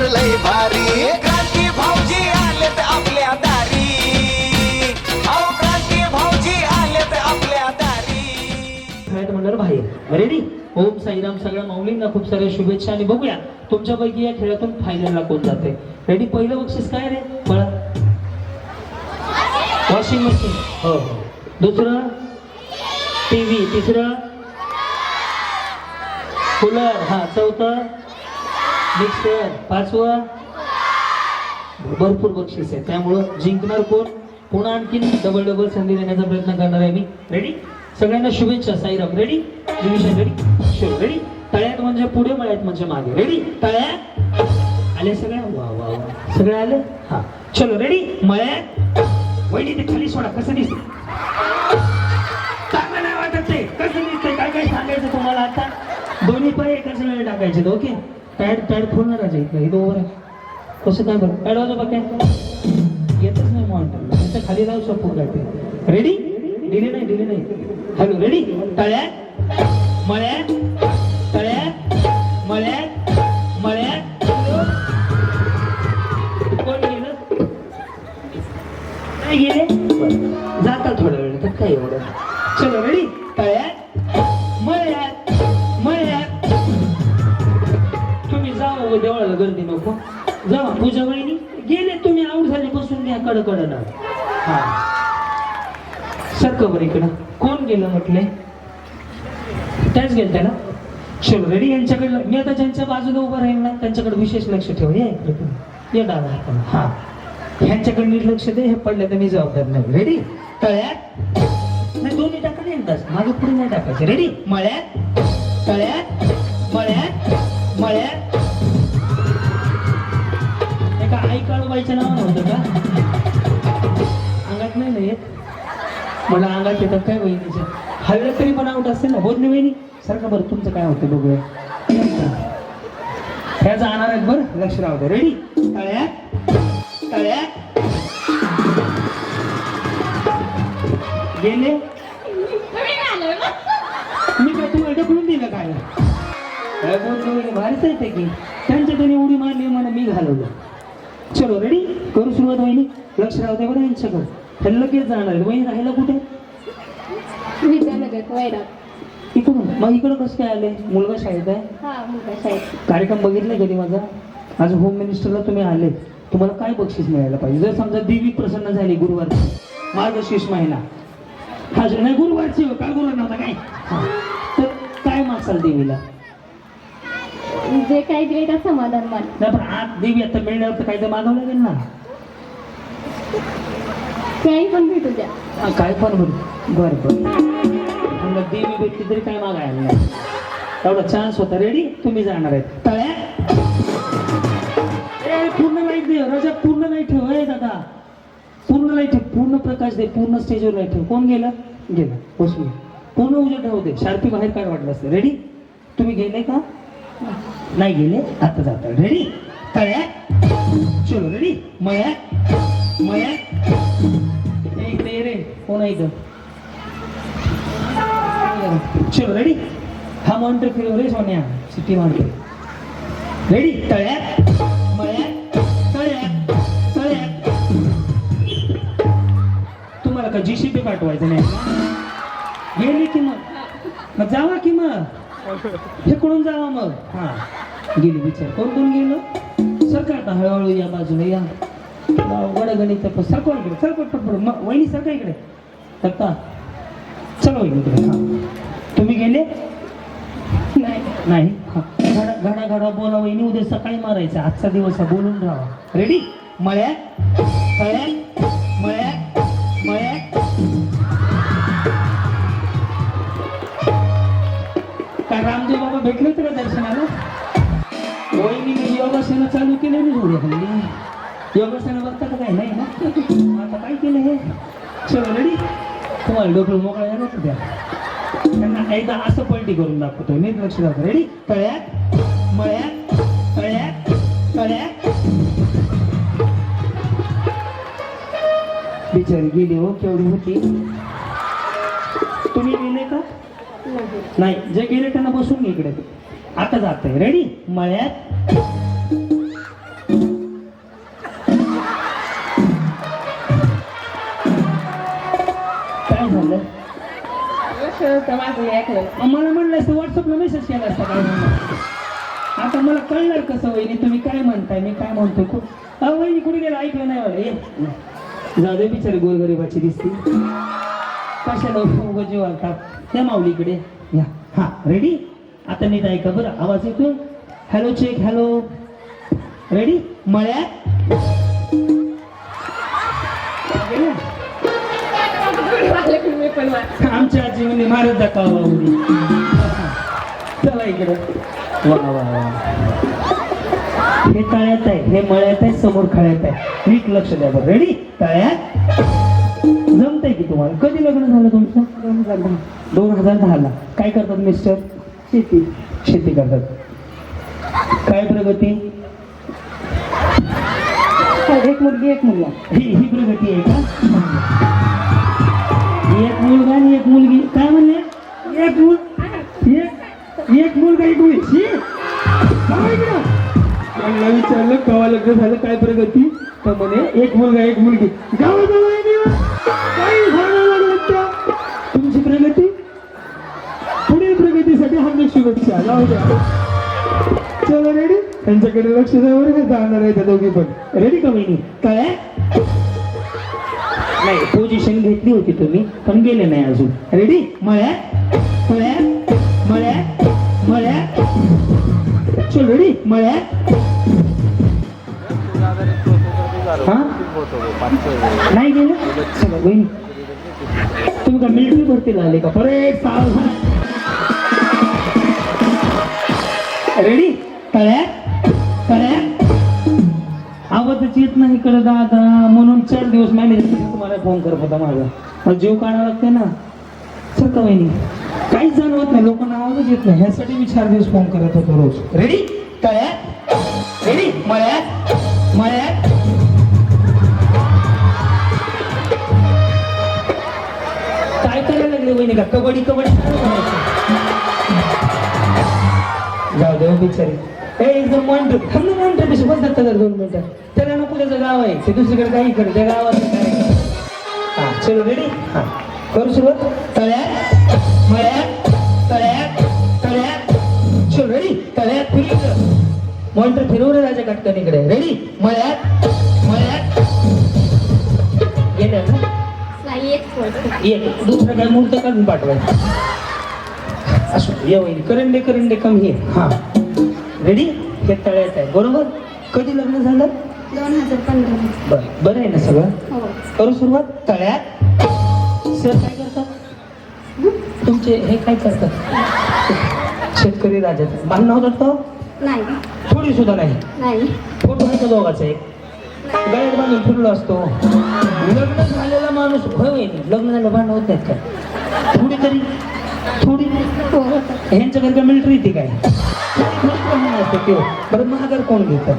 Minister लय भारी. क्रांती भाऊजी आलेत आपल्या दारी. अहो क्रांती भाऊजी आलेत आपल्या दारी. खेळायचं म्हणलं बाहेर. रेडी ओम साईराम सगळ्या माऊलींना खूप साऱ्या शुभेच्छा आणि बघूया तुमच्यापैकी या खेळातून फायनलला कोण जाते. रेडी पहिलं बक्षीस काय रे? मला वॉशिंग मशीन हो. हो दुसरं टीव्ही तिसरं? कूलर हा चौथं? मिक्सर पाचवं. भरपूर बक्षीस आहे. त्यामुळं जिंकणार कोण? पुन्हा आणखीन डबल डबल संधी देण्याचा प्रयत्न करणार आहे मी. रेडी सगळ्यांना शुभेच्छा Sairam. Ready ready show ready तळ्यात म्हणजे पुढे मळ्यात म्हणजे मागे. रेडी तळ्यात? आले सगळ्या? वा वा वा. सगळे आले? हा. चलो रेडी मळ्यात? वहिनी ते खाली सोडा. कसं दिसत चांगलं नाही वाटत ते. कसं दिसतंय? काय काय सांगायचं तुम्हाला आता? दोन्ही पाय एकाच वेळेला टाकायचे ओके? पॅड पॅड खोलणार आहे इथलं इथं ओव्हर आहे कसं काय बरं? पॅड वाजव काय येतच नाही मॉनिटरला त्याच्याखाली जाऊ शकतो काय रेडी डिले नाही डिले नाही. हॅलो रेडी तळ्यात मळ्यात तळ्यात मळ्यात मळ्यात. कोण गेलं? नाही गेले? जाता थोडा वेळ तर काय एवढं? चलो रेडी तळ्यात मळ्या मळ्यात. तुम्ही जावा देवळाला गर्दी नको. जा पूजा वहिनी गेले तुम्ही आऊट झाले बसून घ्या कडकड ना. हा. सरक बरं इकडं. कोण गेलं म्हटले? त्याच गेल त्याला चलो रेडी यांच्याकडलं. मी आता ज्यांच्या बाजूला उभं राहील ना त्यांच्याकडे विशेष लक्ष ठेव. या इकडे तुम्ही हाताला हा. ह्यांच्याकडे नीट लक्ष दे. हे पडलं तर मी जबाबदार नाही. रेडी तळ्यात. नाही दोन्ही टाका नाही मागे पुढे नाही टाकायचं. रेडी मळ्यात. तळ्यात. मळ्यात. मळ्यात. का? आई काळूबाईच्या नावानं होतं का? अंगात नाही ना येत? मला अंगात येतात काय वहिनीचं हवेला तरी पण आउट असेल ना? होत नाही वहिनी सारखं बरं तुमचं काय होतं बघूया ह्या जाणार आहेत बरं? लक्ष राहू रेडी तळ्या तळ्या गेले? मी काय तुम्हाला ढकलून दिलं काय? वगैरे भारीच आहे ते की? त्यांनी उडी मारली म्हणून मी घालवलं. चलो रेडी करू सुरुवात वहिनी? लक्ष राहू दे बरं यांच्याकडे. हे लगेच जाणार आहेत वहिनी राहायला कुठे? विद्यानगर वैराग. इकडून. मग इकडं कसं काय आले? मुलगा शाळेत आहे? हा मुलगा शाळेत. कार्यक्रम बघितले कधी माझा? आज होम मिनिस्टरला तुम्ही आले. तुम्हाला काय बक्षीस मिळायला पाहिजे? जर समजा देवी प्रसन्न झाली गुरुवारची मार्गशीर्ष महिना. हा जो- नाही गुरुवारची हो, काय गुरुवार नव्हता काय? हा. तर काय मागसाल देवीला? जे काही दिले त्या समाधान मान नाही पण आज देवी आता मिळण्यावर तर काही तर मागावं लागेल ना. काही पण भेटू द्या. हा, काय पण बरं बरं बरं. म्हणलं देवी भेटली तरी काय मागायला नाही एवढा चान्स होता. रेडी तुम्ही जाणार आहेत. तळ्या ए, पूर्ण लाइट दे. राजा पूर्ण लाइट ठेव. ए दादा. पूर्ण लाइट ठेव. पूर्ण प्रकाश दे. पूर्ण स्टेजवर लाइट ठेव. कोण गेलं? गेलं. बसू पूर्ण उजेड दे शार्पी बाहेर काय वाटलं असतं? रेडी तुम्ही गेले का? नाही गेले आता जात रेडी तळ्या चलो रेडी मया? मया? इकडे ये रे कोण आहे चलो रेडी हा मॉन्टर फिरव रे सोन्या. सिटी मॉन्टर रेडी तळ्या मया? तळ्या तळ्या तुम्हाला का जीसीपी पाठवायचं नाही? गेली की मग मग जावा की मग फेकडून जावा मग. हा. गेली विचार. कोण कोण गेलं? सरकार हळूहळू या बाजूला या. वडगणित सरको इकडे सरको पटपट मग वहिनी सरका इकडे. सरका चला इकडे हा. तुम्ही गेले? नाही. नाही. हा. घडा घडा घडा बोला वहिनी. उद्या सकाळी मारायचं. आजचा दिवस बोलून राहा. रेडी मळ्यात? तळ्यात? मळ्यात? भेटले तुला का दर्शनाला? वहिनी योगासनं चालू केले मी थोडे हल्ली योगासनं बघता का काय? नाही ना? आता काय केलं हे? चलो रेडी तुम्हाला डोकं मोकळा येणार द्या. त्यांना एकदा असं पलटी करून दाखवतो नीट लक्ष द्या रेडी तळ्यात मळ्यात तळ्यात तळ्यात. बिचारी गेली हो केवढी होती तुम्ही गेले का? नाही जे गेले त्यांना बसून घे इकडे. आता जात आहे रेडी मळ्यात. काय झालं? मला म्हणलं असतं व्हॉट्सअपला मेसेज केला असता काय म्हणून? आता मला कळणार कसं वहिनी तुम्ही काय म्हणताय? मी काय म्हणतो खूप अहो वहिनी कुठे गेला? ऐकलं नाही मला. जाऊ दे बिचारी गोरगरिबाची दिसते. कशाला उभं जीव त्या माऊलीकडे. या. हा रेडी आता नीट ऐका बरं आवाज येतो हॅलो चेक हॅलो रेडी मळ्यात? आमच्या आजी मारत दाखवा चला इकडे. वा वा वा. हे तळ्यात आहे हे मळ्यात आहे समोर खळ्यात आहे. नीट लक्ष द्या बरं. रेडी तळ्यात? जमतंय की तुम्हाला? कधी लग्न झालं तुमचं? दोन हजार दहा दोन हजार दहाला. काय करतात मिस्टर शेती. शेती करतात. काय प्रगती? एक मुलगी एक मुलगा. ही ही प्रगती आहे का? एक मुलगा आणि एक मुलगी. काय म्हणले? एक मुल एक एक मुलगा एक मुलगी. विचारलं कवा लग्न झालं काय प्रगती? तर म्हणे एक मुलगा एक मुलगी. गावाजवळ. चलो रेडी त्यांच्याकडे लक्ष द्या बरं जाणार आहे त्या दोघी पण. रेडी का बहिणी काय नाही पोझिशन घेतली होती तुम्ही पण गेले नाही अजून. रेडी मळ्या? मळ्या? मळ्या? मळ्या? चल रेडी मळ्या? नाही गेलं? चला बहिणी तुम्ही का मिलिटरी भरतीला आले का? परत रेडी तळ्यात तळ्यात आवाजच येत नाही इकडे दादा. म्हणून चार दिवस मॅनेजर तुम्हाला फोन करत होता माझा. मला जीव काढावा लागते ना. सर का वहिनी? काहीच जाणवत नाही. लोकांना आवाजच येत नाही. ह्यासाठी मी चार दिवस फोन करत होतो रोज. रेडी तळ्यात रेडी मळ्यात मळ्यात काय करायला लागले वहिनी? का कबड्डी कबड्डी? जाऊ दे बिचारी. ए एकदम मॉनिटर थांब ना मॉनिटर पेशी बस जातात जरा दोन मिनिटं. त्याला नको त्याचं गाव आहे. ते दुसरीकडे काही करे त्या गावात काय हा चलो रेडी हा. करू सुरुवात. तळ्यात मळ्यात तळ्यात तळ्यात. चलो रेडी तळ्यात फिरलं मॉनिटर फिरवू रे राजा कटकणीकडे. रेडी मळ्यात मळ्यात. गेल्या ना? एक दुसरं काय मूर्त काढून पाठवायचं? असो ये वहिनी करंडे करंडे कम हे हा. रेडी हे तळ्यात आहे. बरोबर? कधी लग्न झालं? दोन हजार पंधरा बरं. बरं आहे ना सगळं? हो. करू सुरुवात? तळ्यात? सर काय करतात? तुमचे हे काय करतात? शेतकरी राजात भांडणं होतात का हो? नाही. थोडी सुद्धा नाही. नाही. फोटो आहे का दोघाचा एक. गळ्यात बांधून फिरलो असतो. लग्न झालेला माणूस होय लग्न झालं भांडण होत नाहीत काय? थोडी तरी थोडी. हो ह्यांच्या घरी काय मिलिटरी येते काय? असतं ते बरं महागार कोण घेतं?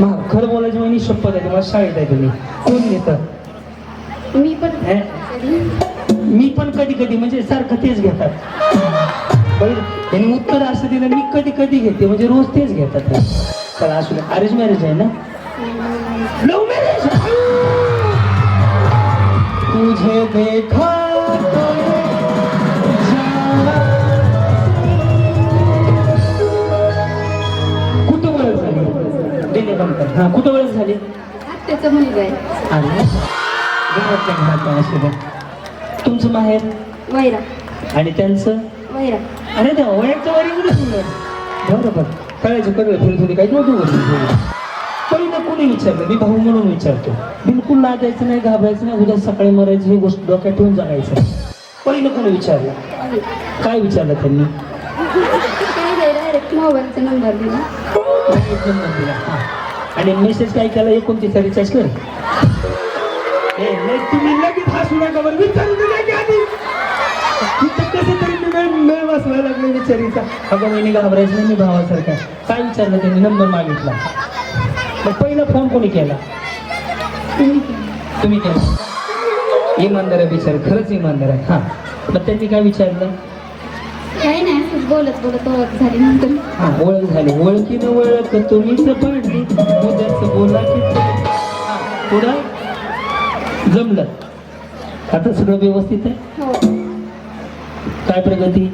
महाग. खरं बोलायची वहिनी शपथ आहे तुम्हाला शाळेत आहे तुम्ही. कोण घेतं? मी पण. हे? मी पण कधी कधी म्हणजे सारखं तेच घेतात. त्यांनी उत्तर असं दिलं मी कधी कधी घेते म्हणजे रोज तेच घेतात. चला असू अरेंज मॅरेज आहे ना? लव्ह मॅरेज तुझे देखा हा कुठं ओळख झाली? त्याचा मुलगा आहे. आणि? घरातल्या घरात आहे असू द्या. तुमचं माहेर? वैरा. आणि त्यांचं? वैरा. अरे त्या वयाच्या वरी गेलं बरोबर कळायचं कळलं थोडी थोडी. काही नव्हतं बोलली पहिलं कोणी विचारलं. मी भाऊ म्हणून विचारतो. बिलकुल लाजायचं नाही घाबरायचं नाही उद्या सकाळी मरायची ही गोष्ट डोक्यात ठेवून जगायचं. पहिलं कोणी विचारलं. काय विचारलं त्यांनी? काय डायरेक्ट मोबाईलचा नंबर दिला. नंबर दिला. हा. आणि मेसेज काय केला? एकोणतीस रिचार्ज कर. तुम्ही लगेच हसू नका बरं. विचारू दिला की आधी. तिथं कसं तरी मी नाही मेळ बसवायला लागले विचारीचा. अगं वहिनी घाबरायचं नाही मी भावासारखा. काय विचारलं त्यांनी? नंबर मागितला. मग पहिला फोन कोणी केला. तुम्ही केला. इमानदार आहे बिचार. खरंच इमानदार आहे. हा. मग त्यांनी काय विचारलं? काही नाही. बोलत बोलत ओळख झाली नंतर. हा ओळख झाली. ओळखीनं ओळख तुम्हीच पडली उद्याच बोला की हा, पुढं? जमलं. आता सगळं व्यवस्थित आहे? हो. काय प्रगती?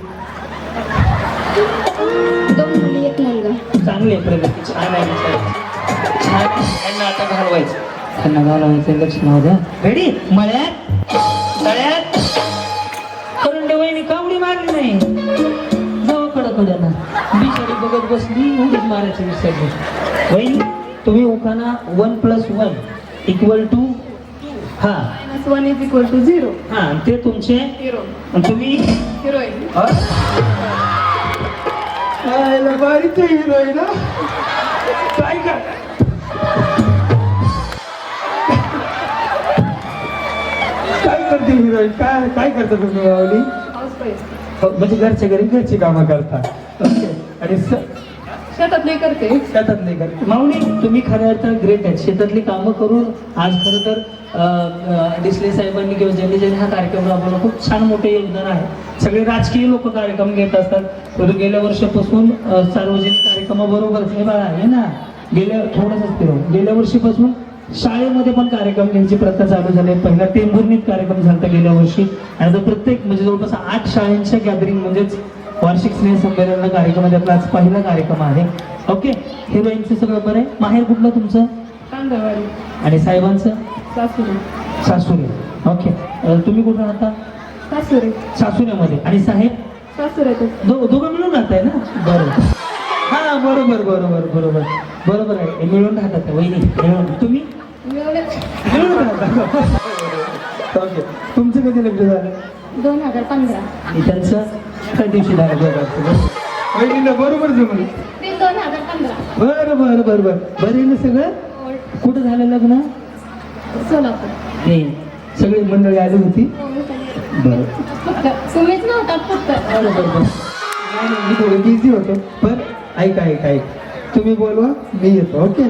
दोन मुली एक मुलगा. चांगली आहे प्रगती. छान आहे विचार. छान आहे. त्यांना आता घालवायचं. त्यांना घालवायचं लक्ष नाव द्या. रेडी मळ्यात? तळ्यात? करून वहिनी कावडी मारली नाही. जाऊ कडं कडं ना बिचारी बघत बसली उडीच मारायची विसरली वहिनी तुम्ही उखाना one plus one equal two हा. One is equal two zero हा ते तुमचे हिरो आणि तुम्ही हिरोईन हिरोईन काय का काय करते हिरोईन काय काय करता तुम्ही माऊली? म्हणजे घरच्या घरी घरची कामं करता ओके. आणि स- शेतातले करते. शेतात नाही करते. माऊली तुम्ही खऱ्या अर्थात ग्रेट आहेत. शेतातली कामं करून आज खरं तर डिसले साहेबांनी किंवा ज्यांनी ज्यांनी हा कार्यक्रम राबवला खूप छान मोठे योगदान आहे. सगळे राजकीय लोक कार्यक्रम घेत असतात. तर गेल्या वर्षापासून सार्वजनिक कार्यक्रमाबरोबर हे बघा हे ना? गेल्या थोडंसंच फिरव गेल्या वर्षीपासून शाळेमध्ये पण कार्यक्रम घ्यायची प्रथा चालू झाली. पहिला टेंभुर्णीत कार्यक्रम झाला गेल्या वर्षी. आणि आता प्रत्येक म्हणजे जवळपास आठ शाळांच्या गॅदरिंग म्हणजेच वार्षिक स्नेह संमेलन कार्यक्रम आपला आज पहिला कार्यक्रम आहे. ओके हिरोईनचं सगळं बरं आहे? माहेर कुठलं तुमचं? आणि साहेबांचं? सासुरे. सासुरे. ओके तुम्ही कुठं राहता? सासुरे. सासुऱ्यामध्ये. आणि साहेब? सासुऱ्यातच दो दोघं मिळून राहताय ना? बरोबर हा बरोबर बरोबर बरोबर. बरोबर आहे. हे मिळून राहतात वहिनी. मिळून. तुम्ही? ओके. तुमचं कधी लग्न झालं? दोन हजार पंधरा. त्यांचं? त्या दिवशी झालं वहिनीला बरोबर जमलं. ते दोन हजार पंधरा. बरं बरं बरं बरं. बरं ना सगळं? ओल्ड कुठं झालं लग्न? सोलापूर. सगळी मंडळी आली होती? हो, बरं. तुम्हीच नव्हतात फक्त. बरं बरं बरं. मी थोडं बिझी होतो. पण ऐका ऐका ऐक. तुम्ही बोलवा मी येतो ओके?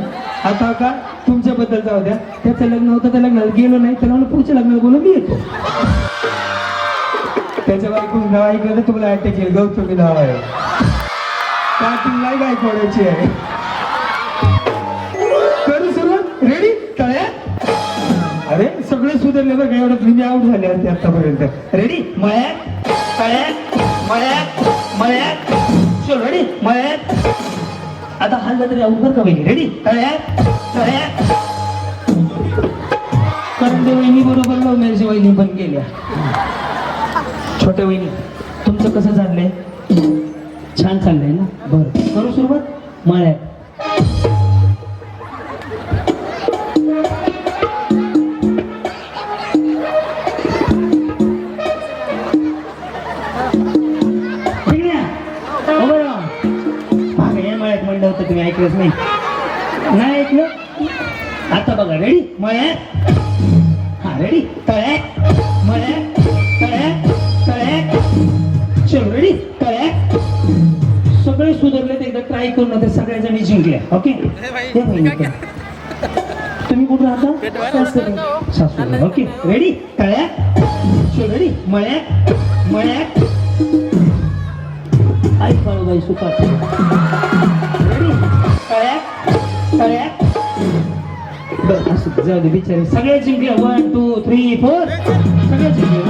आता का? तुमच्याबद्दल जाऊ द्या. त्याचं लग्न होतं त्या लग्नाला गेलो नाही त्याला म्हणलं पुढच्या लग्नाला बोलू मी येतो. त्याच्या बायकून नाव ऐकलं तर तुम्हाला अटॅक येईल तुम्ही नाव आहे. पाटीलला गाय फोडायची आहे? करू सुरुवात? रेडी तळ्यात? अरे सगळे सुधारले बरं एवढं म्हणजे तुम्ही आउट झाले असते आतापर्यंत. रेडी मळ्यात? तळ्यात? मळ्यात? मळ्यात? चल रेडी मळ्यात? आता हल्ला तरी बरं का वहिनी रेडी तळ्यात तळ्यात कारण ते वहिनी बरोबर लव मॅरेज वहिनी पण गेल्या. छोट्या वहिनी तुमचं कसं चाललंय? छान चाललंय ना? बरं. करू सुरुवात? मळ्यात. तुम्ही ऐकलंच नाही. नाही ऐकलं? आता बघा रेडी मळ्यात? हा रेडी तळ्यात? मळ्यात? तळ्यात? तळ्यात? चल रेडी तळ्यात? सगळे सुधारलेत एकदा ट्राय करून ते सगळ्या जणी जिंकल्या ओके. तुम्ही कुठं राहता? सासरे. ओके रेडी तळ्यात? चल रेडी मळ्यात? मळ्यात? आई बाळूबाई सुपात जाऊ दे बिचारे. सगळे जिंकले वन टू थ्री फोर सगळे जिंकले